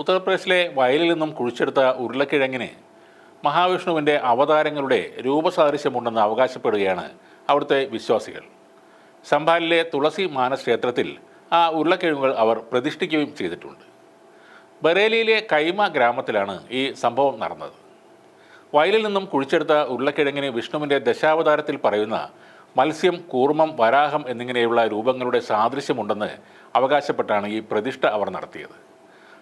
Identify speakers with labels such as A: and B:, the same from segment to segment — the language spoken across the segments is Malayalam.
A: ഉത്തർപ്രദേശിലെ വയലിൽ നിന്നും കുഴിച്ചെടുത്ത ഉരുളക്കിഴങ്ങിന് മഹാവിഷ്ണുവിന്റെ അവതാരങ്ങളുടെ രൂപസാദൃശ്യമുണ്ടെന്ന് അവകാശപ്പെടുകയാണ് അവിടുത്തെ വിശ്വാസികൾ. സംഭാലിലെ തുളസി മാനസ് ക്ഷേത്രത്തിൽ ആ ഉരുളക്കിഴങ്ങുകൾ അവർ പ്രതിഷ്ഠിക്കുകയും ചെയ്തിട്ടുണ്ട്. ബറേലിയിലെ കൈമ ഗ്രാമത്തിലാണ് ഈ സംഭവം നടന്നത്. വയലിൽ നിന്നും കുഴിച്ചെടുത്ത ഉരുളക്കിഴങ്ങിന് വിഷ്ണുവിന്റെ ദശാവതാരത്തിൽ പറയുന്ന മത്സ്യം കൂർമ്മം വരാഹം എന്നിങ്ങനെയുള്ള രൂപങ്ങളുടെ സാദൃശ്യമുണ്ടെന്ന് അവകാശപ്പെട്ടാണ് ഈ പ്രതിഷ്ഠ അവർ നടത്തിയത്.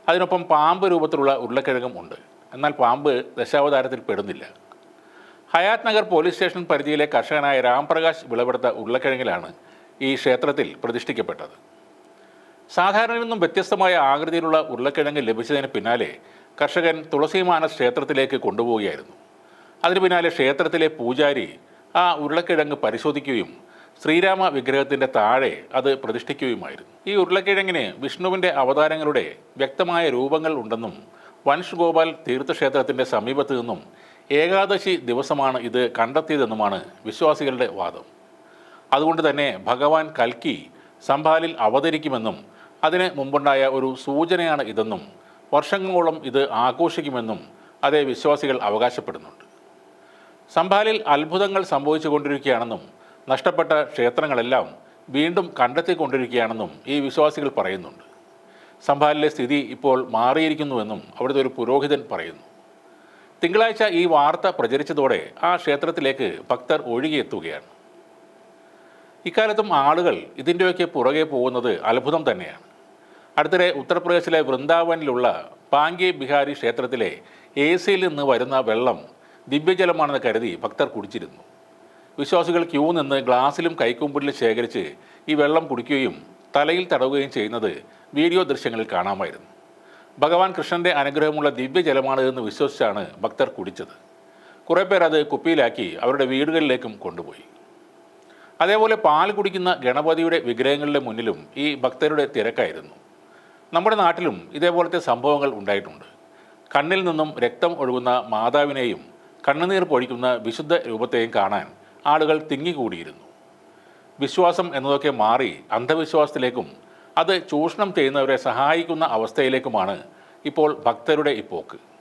A: അതിനൊപ്പം പാമ്പ് രൂപത്തിലുള്ള ഉരുളക്കിഴങ്ങും ഉണ്ട്. എന്നാൽ പാമ്പ് ദശാവതാരത്തിൽ പെടുന്നില്ല. ഹയാത് നഗർ പോലീസ് സ്റ്റേഷൻ പരിധിയിലെ കർഷകനായ രാംപ്രകാശ് വിളവെടുത്ത ഉരുളക്കിഴങ്ങിലാണ് ഈ ക്ഷേത്രത്തിൽ പ്രതിഷ്ഠിക്കപ്പെട്ടത്. സാധാരണയിൽ നിന്നും വ്യത്യസ്തമായ ആകൃതിയിലുള്ള ഉരുളക്കിഴങ്ങ് ലഭിച്ചതിന് പിന്നാലെ കർഷകൻ തുളസിമാന ക്ഷേത്രത്തിലേക്ക് കൊണ്ടുപോവുകയായിരുന്നു. അതിന് പിന്നാലെ ക്ഷേത്രത്തിലെ പൂജാരി ആ ഉരുളക്കിഴങ്ങ് പരിശോധിക്കുകയും ശ്രീരാമ വിഗ്രഹത്തിന്റെ താഴെ അത് പ്രതിഷ്ഠിക്കുകയുമായിരുന്നു. ഈ ഉരുളക്കിഴങ്ങിന് വിഷ്ണുവിന്റെ അവതാരങ്ങളുടെ വ്യക്തമായ രൂപങ്ങൾ ഉണ്ടെന്നും വൻഷ് ഗോപാൽ തീർത്ഥക്ഷേത്രത്തിന്റെ സമീപത്ത് നിന്നും ഏകാദശി ദിവസമാണ് ഇത് കണ്ടെത്തിയതെന്നുമാണ് വിശ്വാസികളുടെ വാദം. അതുകൊണ്ട് തന്നെ ഭഗവാൻ കൽക്കി സംഭാലിൽ അവതരിക്കുമെന്നും അതിന് മുമ്പുണ്ടായ ഒരു സൂചനയാണ് ഇതെന്നും വർഷങ്ങളോളം ഇത് ആഘോഷിക്കുമെന്നും അതേ വിശ്വാസികൾ അവകാശപ്പെടുന്നുണ്ട്. സംഭാലിൽ അത്ഭുതങ്ങൾ സംഭവിച്ചുകൊണ്ടിരിക്കുകയാണെന്നും നഷ്ടപ്പെട്ട ക്ഷേത്രങ്ങളെല്ലാം വീണ്ടും കണ്ടെത്തിക്കൊണ്ടിരിക്കുകയാണെന്നും ഈ വിശ്വാസികൾ പറയുന്നുണ്ട്. സംഭാലിലെ സ്ഥിതി ഇപ്പോൾ മാറിയിരിക്കുന്നുവെന്നും അവിടുത്തെ ഒരു പുരോഹിതൻ പറയുന്നു. തിങ്കളാഴ്ച ഈ വാർത്ത പ്രചരിച്ചതോടെ ആ ക്ഷേത്രത്തിലേക്ക് ഭക്തർ ഒഴുകിയെത്തുകയാണ്. ഇക്കാലത്തും ആളുകൾ ഇതിന്റെയൊക്കെ പുറകെ പോകുന്നത് അത്ഭുതം തന്നെയാണ്. അടുത്തിടെ ഉത്തർപ്രദേശിലെ വൃന്ദാവനിലുള്ള പാങ്കെ ബിഹാരി ക്ഷേത്രത്തിലെ എ സിയിൽ നിന്ന് വരുന്ന വെള്ളം ദിവ്യജലമാണെന്ന് കരുതി ഭക്തർ കുടിച്ചിരുന്നു. വിശ്വാസികൾ ക്യൂ നിന്ന് ഗ്ലാസ്സിലും കൈക്കുമ്പിളിലും ശേഖരിച്ച് ഈ വെള്ളം കുടിക്കുകയും തലയിൽ തടവുകയും ചെയ്യുന്നത് വീഡിയോ ദൃശ്യങ്ങളിൽ കാണാമായിരുന്നു. ഭഗവാൻ കൃഷ്ണന്റെ അനുഗ്രഹമുള്ള ദിവ്യജലമാണ് എന്ന് വിശ്വസിച്ചാണ് ഭക്തർ കുടിച്ചത്. കുറേ പേർ അത് കുപ്പിയിലാക്കി അവരുടെ വീടുകളിലേക്കും കൊണ്ടുപോയി. അതേപോലെ പാൽ കുടിക്കുന്ന ഗണപതിയുടെ വിഗ്രഹങ്ങളുടെ മുന്നിലും ഈ ഭക്തരുടെ തിരക്കായിരുന്നു. നമ്മുടെ നാട്ടിലും ഇതേപോലത്തെ സംഭവങ്ങൾ ഉണ്ടായിട്ടുണ്ട്. കണ്ണിൽ നിന്നും രക്തം ഒഴുകുന്ന മാതാവിനെയും കണ്ണുനീർ പൊഴിക്കുന്ന വിശുദ്ധ രൂപത്തെയും കാണാൻ ആളുകൾ തിങ്ങിക്കൂടിയിരുന്നു വിശ്വാസം എന്നതൊക്കെ മാറി അന്ധവിശ്വാസത്തിലേക്കും അത് ചൂഷണം ചെയ്യുന്നവരെ സഹായിക്കുന്ന അവസ്ഥയിലേക്കുമാണ് ഇപ്പോൾ ഭക്തരുടെ ഇപ്പോക്ക്. പോക്ക്